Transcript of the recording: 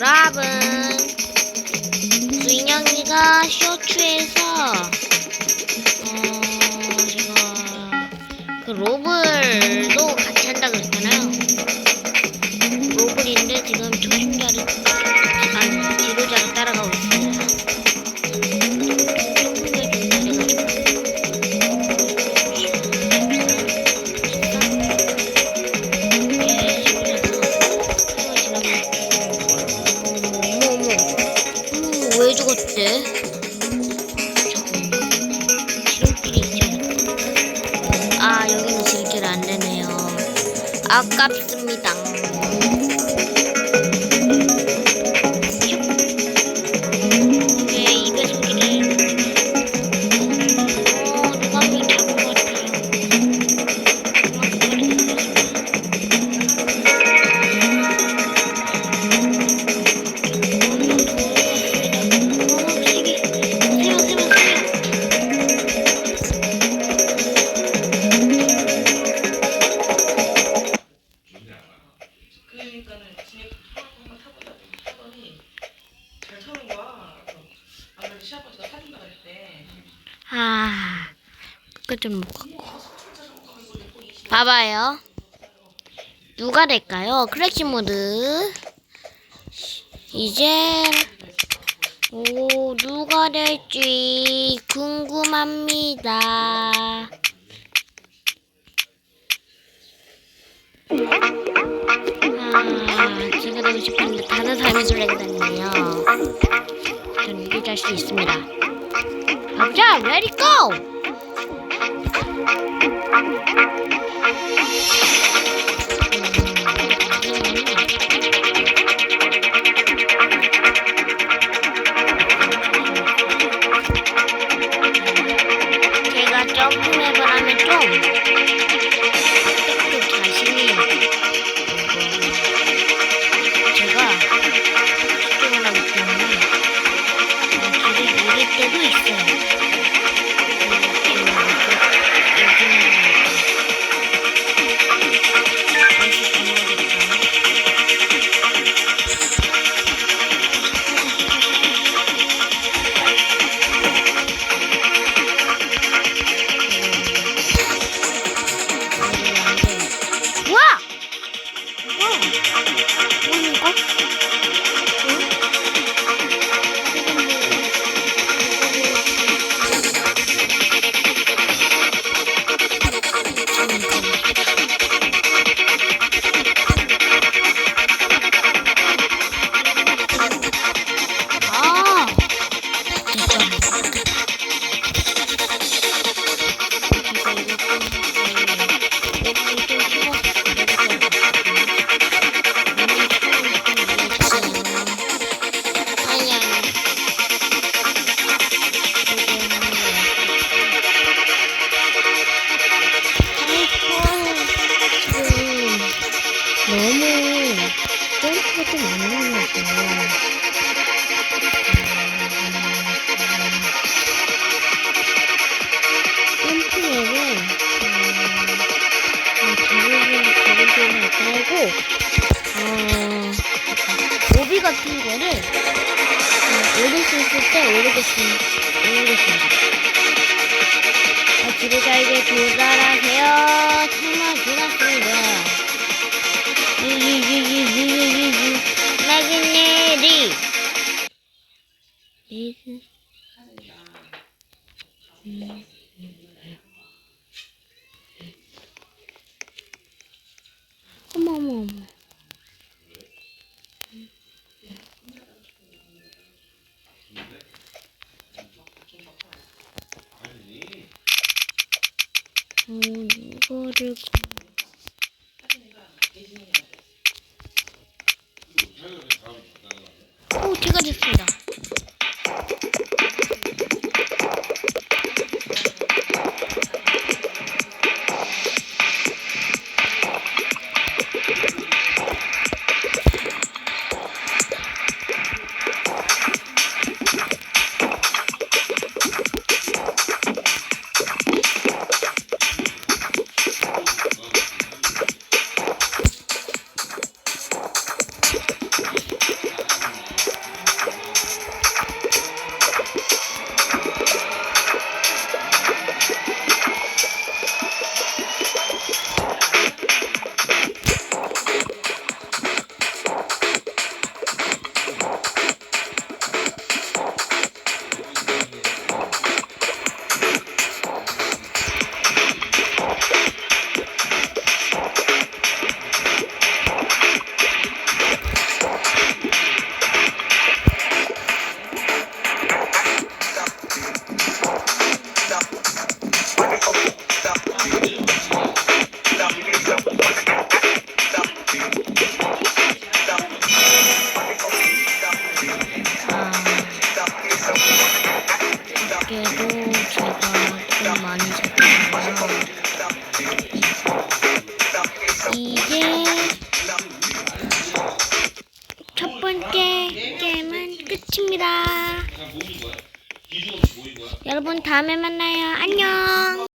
여러분 수인영이가 쇼츠에서 어 제가 그 로블도 같이 한다 그랬잖아요 있지 아 여기는 지름길 안 되네요. 아깝 아, 끝좀 못 갖고. 봐봐요. 누가 될까요? 크래시 모드. 이제 오 누가 될지 궁금합니다. 아, 제가 되고 싶은데 다른 사람이 됐네요. 저는 이길 수 있습니다. 가자, 레디 고! 제가 점프맵을 하면 오비 같은 거를 어, 오를 수 있을 때 오르겠습니다. 오르겠습니다. 자, 지도자에게 도달하세요. 정말 지났습니 리그 어머 어머 어머. 어, 이거를 거야? 여러분 다음에 만나요. 안녕.